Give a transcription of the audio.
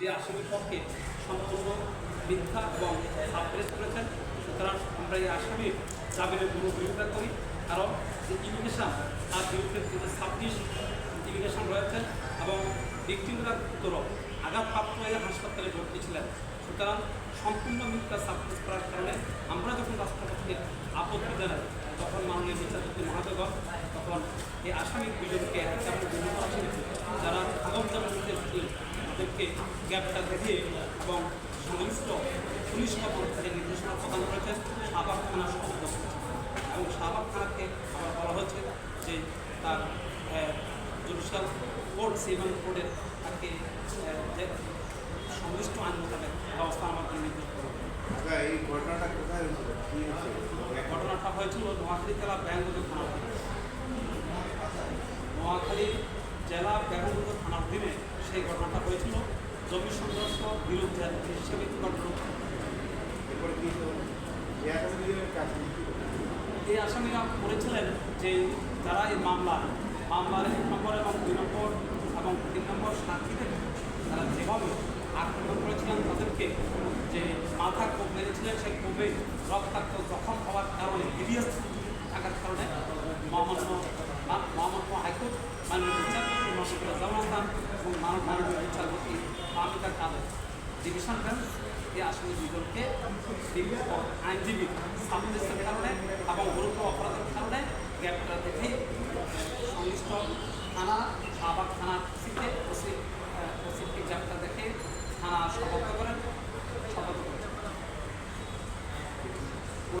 সেই আসামির পক্ষে সম্পূর্ণ মিথ্যা এবং সাপ্রেস করেছেন সুতরাং আমরা এই আসামির জামিনের পুরো বিরোধিতা করি। কারণ যে ইমিগ্রেশন, তার বিরুদ্ধে কিন্তু ছাব্বিশ ইমিগ্রেশন রয়েছেন এবং ভিক্টিমরা গুরুতর আঘাতপ্রাপ্ত হয়ে হাসপাতালে ভর্তি ছিলেন। সুতরাং সম্পূর্ণ মিথ্যা সাপ্রেস করার কারণে আমরা যখন রাষ্ট্রপতিকে আপত্তি জানাই, তখন মাননীয় বিচারপতি মহাদেবন তখন এই আসামি দুজনকে যেমন বিভিন্ন আসামি যারা আগম যেমন ছিলেন গ্রেপ্তার দিয়ে এবং সংশ্লিষ্ট পুলিশ কর্মক তাদের নির্দেশনা প্রদান করেছেন শাহবাগ থানা সদস্য এবং শাহবাগ থানাকে আবার বলা হচ্ছে যে তার জুডিশিয়াল কোর্ট সিভিল কোর্টের তাকে সংশ্লিষ্ট আইন মোতাবেক ব্যবস্থা আমাকে নির্দেশ আচ্ছা এই ঘটনাটা কোথায় হয়েছিল? ঘটনাটা হয়েছিল নোয়াখালী জেলা থানার অধীনে। নোয়াখালী জেলা ব্যাঙ্গলুরু থানার অধীনে সেই ঘটনাটা হয়েছিল। জমি সংঘর্ষ বিরুদ্ধে হিসেবে ঘটনা এই আসামিরা করেছিলেন যে যারা এই মামলা মামলার এক নম্বর এবং দুই নম্বর এবং তিন নম্বর সাক্ষীদের তারা যেভাবে আক্রমণ করেছিলেন তাদেরকে যে মাথা কোপ মেরেছিলেন সেই কোপে রক্তাক্ত জখম হওয়ার কারণে হিরিয়াস থাকার কারণে মহামান্য মহামান্য হাইকোর্ট মাননীয় বিচারপতি নসিকুল জামান খান এবং মাননীয় বিচারপতি মামলার কাদের ডিভিশন বেঞ্চ এই আসামি দুজনকে আইনজীবী সামঞ্জস্যের কারণে এবং গুরুতর অপরাধের কারণে গ্রেপ্তার দেখে সংশ্লিষ্ট থানা আবার থানার ওসি ওসিকে